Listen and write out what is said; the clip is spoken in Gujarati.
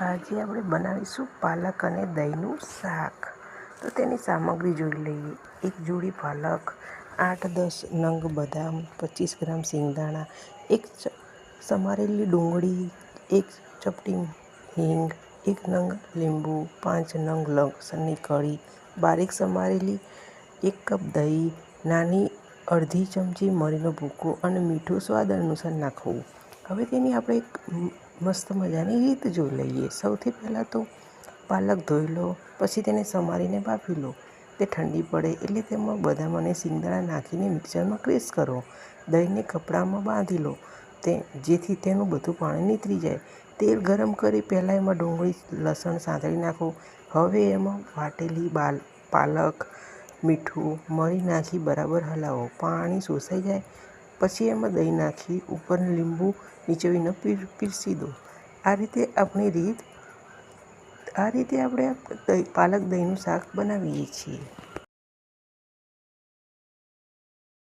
આજે આપણે બનાવીશું પાલક અને દહીંનું શાક. તો તેની સામગ્રી જોઈ લઈએ. એક જોડી પાલક, આઠ, દસ નંગ બદામ, પચીસ ગ્રામ સિંગદાણા, એક સમારેલી ડુંગળી, એક ચપટી હિંગ, એક નંગ લીંબુ, પાંચ નંગ લસણની કળી, બારીક સમારેલી એક કપ દહીં, નાની અડધી ચમચી મરીનો ભૂકો અને મીઠું સ્વાદ અનુસાર નાખવું. હવે તેની આપણે એક મસ્ત મજાની રીત જોઈ લઈએ. સૌથી પહેલાં તો પાલક ધોઈ લો, પછી તેને સમારીને બાફી લો. તે ઠંડી પડે એટલે તેમાં બદામ અને સિંગદાણા નાખીને મિક્સરમાં ક્રેશ કરો. દહીંને કપડામાં બાંધી લો. તે જેથી તેનું બધું પાણી નીતરી જાય. તેલ ગરમ કરી પહેલાં એમાં ડુંગળી, લસણ સાંતળી નાખો. હવે એમાં વાટેલી બાલ, પાલક, મીઠું, મરી નાખી બરાબર હલાવો. પાણી શોષાઈ જાય પછી એમાં દહીં નાખી ઉપર લીંબુ નીચોવીને પીરસી દો. આ રીતે આપણી રીત, આ રીતે આપણે પાલક દહીંનું શાક બનાવીએ છીએ.